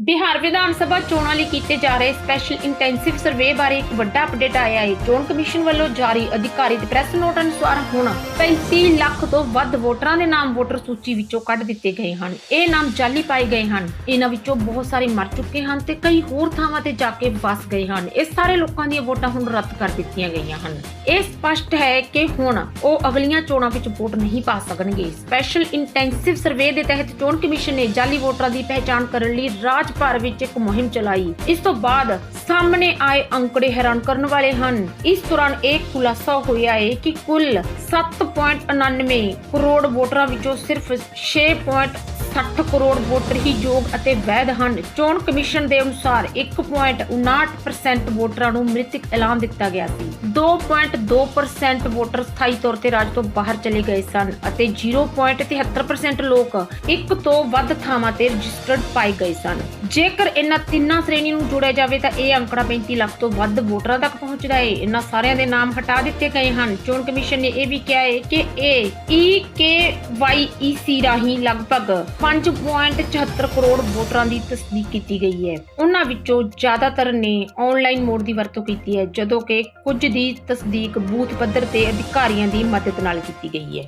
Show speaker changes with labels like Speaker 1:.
Speaker 1: ਬਿਹਾਰ ਵਿਧਾਨ ਸਭਾ ਚੋਣਾਂ ਲਈ ਕੀਤੇ ਜਾ ਰਹੇ ਸਪੈਸ਼ਲ ਇੰਟੈਂਸਿਵ ਸਰਵੇ ਬਾਰੇ ਇੱਕ ਵੱਡਾ ਅਪਡੇਟ ਆਇਆ ਹੈ। ਚੋਣ ਕਮਿਸ਼ਨ ਵੱਲੋਂ ਜਾਰੀ ਅਧਿਕਾਰਿਤ ਪ੍ਰੈਸ ਨੋਟ ਅਨੁਸਾਰ ਹੁਣ 35 ਲੱਖ ਤੋਂ ਵੱਧ ਵੋਟਰਾਂ ਦੇ ਨਾਮ ਵੋਟਰ ਸੂਚੀ ਵਿੱਚੋਂ ਕੱਢ ਦਿੱਤੇ ਗਏ ਹਨ। ਇਹ ਨਾਮ ਜਾਲੀ ਪਾਏ ਗਏ ਹਨ। ਇਹਨਾਂ ਵਿੱਚੋਂ ਬਹੁਤ ਸਾਰੇ ਮਰ ਚੁੱਕੇ ਹਨ ਤੇ ਕਈ ਹੋਰ ਥਾਵਾਂ ਤੇ ਜਾ ਕੇ ਵਸ ਗਏ ਹਨ। ਇਹ ਸਾਰੇ ਲੋਕਾਂ ਦੀਆਂ ਵੋਟਾਂ ਹੁਣ ਰੱਦ ਕਰ ਦਿੱਤੀਆਂ ਗਈਆਂ ਹਨ। ਇਹ ਸਪਸ਼ਟ ਹੈ ਕਿ ਹੁਣ ਉਹ ਅਗਲੀਆਂ ਚੋਣਾਂ ਵਿੱਚ ਵੋਟ ਨਹੀਂ ਪਾ ਸਕਣਗੇ। ਸਪੈਸ਼ਲ ਇੰਟੈਂਸਿਵ ਸਰਵੇ ਦੇ ਤਹਿਤ ਚੋਣ ਕਮਿਸ਼ਨ ਨੇ ਜਾਲੀ ਵੋਟਰਾਂ ਦੀ ਪਹਿਚਾਣ ਕਰਨ ਲਈ ਰਾਜ ਭਰ ਵਿੱਚ ਇੱਕ ਮੁਹਿੰਮ ਚਲਾਈ। ਇਸ ਤੋਂ ਬਾਅਦ ਸਾਹਮਣੇ ਆਏ ਅੰਕੜੇ ਹੈਰਾਨ ਕਰਨ ਵਾਲੇ ਹਨ। ਇਸ ਦੌਰਾਨ ਇਹ ਖੁਲਾਸਾ ਹੋਇਆ ਹੈ ਕਿ ਕੁੱਲ 7.99 ਕਰੋੜ ਵੋਟਰਾਂ ਵਿੱਚੋਂ ਸਿਰਫ 6.60 ਕਰੋੜ ਵੋਟਰ ਹੀ ਯੋਗ ਅਤੇ ਵੈਧ ਹਨ। ਚੋਣ ਕਮਿਸ਼ਨ ਦੇ ਅਨੁਸਾਰ 1.59% ਵੋਟਰਾਂ ਨੂੰ ਮ੍ਰਿਤਕ ਐਲਾਨ ਦਿੱਤਾ ਗਿਆ ਸੀ। 2.2% ਵੋਟਰ ਸਥਾਈ ਤੌਰ ਤੇ ਰਾਜ ਤੋਂ ਬਾਹਰ ਚਲੇ ਗਏ ਸਨ ਅਤੇ 0.73% ਲੋਕ ਇੱਕ ਤੋਂ ਵੱਧ ਥਾਵਾਂ ਤੇ ਰਜਿਸਟਰਡ ਪਾਏ ਗਏ ਸਨ। ਜੇਕਰ ਇਹਨਾਂ ਤਿੰਨਾਂ ਸ਼੍ਰੇਣੀ ਨੂੰ ਜੋੜਿਆ ਜਾਵੇ ਤਾਂ ਇਹ ਅੰਕੜਾ 35 ਲੱਖ ਤੋਂ ਵੱਧ ਵੋਟਰਾਂ ਤੱਕ ਪਹੁੰਚਦਾ ਹੈ ਇਹਨਾਂ ਸਾਰਿਆਂ ਦੇ ਨਾਮ ਹਟਾ ਦਿੱਤੇ ਗਏ ਹਨ। ਚੋਣ ਕਮਿਸ਼ਨ ਨੇ ਇਹ ਵੀ ਕਿਹਾ ਹੈ ਕਿ ਇਹ EKYEC ਰਾਹੀਂ ਲਗਭਗ 5.74 ਕਰੋੜ ਵੋਟਰਾਂ ਦੀ ਤਸਦੀਕ ਕੀਤੀ ਗਈ ਹੈ। ਉਹਨਾਂ ਵਿੱਚੋਂ ਜ਼ਿਆਦਾਤਰ ਨੇ ਆਨਲਾਈਨ ਮੋਡ ਦੀ ਵਰਤੋਂ ਕੀਤੀ ਹੈ, ਜਦੋਂ ਕਿ ਕੁਝ ਦੀ ਤਸਦੀਕ ਬੂਥ ਪੱਧਰ ਤੇ ਅਧਿਕਾਰੀਆਂ ਦੀ ਮਦਦ ਨਾਲ ਕੀਤੀ ਗਈ ਹੈ।